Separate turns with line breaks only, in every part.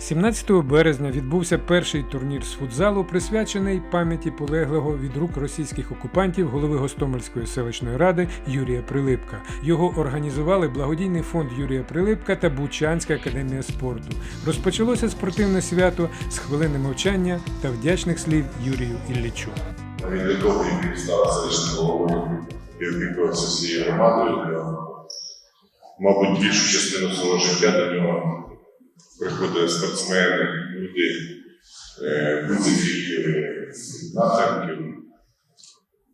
17 березня відбувся перший турнір з футзалу, присвячений пам'яті полеглого від рук російських окупантів голови Гостомельської селищної ради Юрія Прилипка. Його організували благодійний фонд Юрія Прилипка та Бучанська академія спорту. Розпочалося спортивне свято з хвилини мовчання та вдячних слів Юрію Іллічу.
Він став селищним головою і опікувався всією громадою. Мабуть, більшу частину свого життя до нього приходили спортсмени, люди, е, працівники напрямків.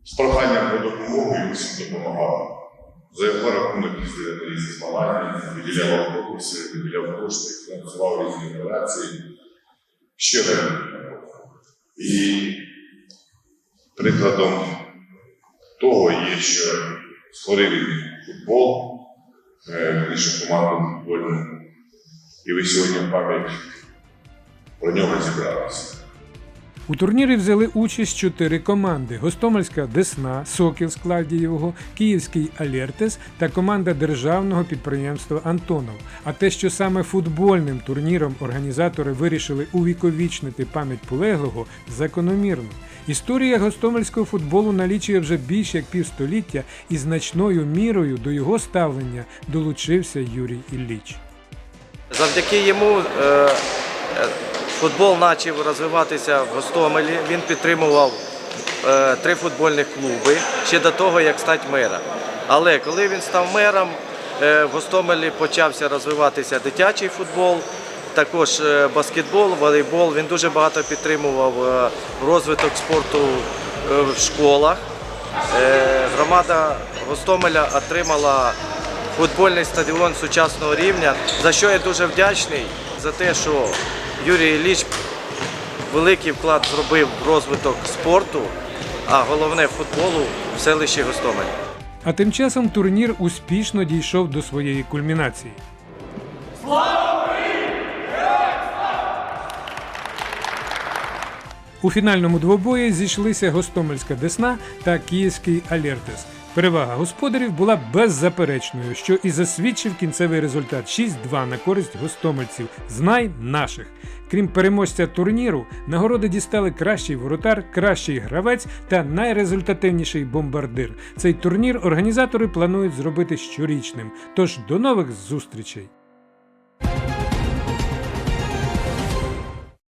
З проханням про допомогу і всім допомагав. За його рахунок їздили на різні змагання, виділяв автобуси, виділяв кошти, фінансував різні операції. Щиро. І Прикладом того є, що створив футбол, е, команду футбольну, і ви сьогодні в пам'ять про нього зібралися.
У турнірі взяли участь чотири команди: Гостомельська Десна, Сокіл з Київський Алєртес та команда державного підприємства Антонов. А те, що саме футбольним турніром організатори вирішили увіковічнити пам'ять полеглого, закономірно. Історія гостомельського футболу налічує вже більш як півстоліття, і значною мірою до його ставлення долучився Юрій Ілліч.
Завдяки йому е, е, футбол почав розвиватися в Гостомелі. Він підтримував е, три футбольних клуби ще до того, як стати мером. Але коли він став мером, в Гостомелі почався розвиватися дитячий футбол, також баскетбол, волейбол. Він дуже багато підтримував розвиток спорту в школах. Громада Гостомеля отримала футбольний стадіон сучасного рівня, за що я дуже вдячний за те, що Юрій Ілліч великий вклад зробив в розвиток спорту, а головне футболу в селищі Гостомель.
А тим часом турнір успішно дійшов до своєї кульмінації. У фінальному двобої зійшлися Гостомельська Десна та Київський Алєртес. Перевага господарів була беззаперечною, що і засвідчив кінцевий результат 6-2 на користь гостомельців. Знай наших. Крім переможця турніру, нагороди дістали кращий воротар, кращий гравець та найрезультативніший бомбардир. Цей турнір організатори планують зробити щорічним. Тож до нових зустрічей!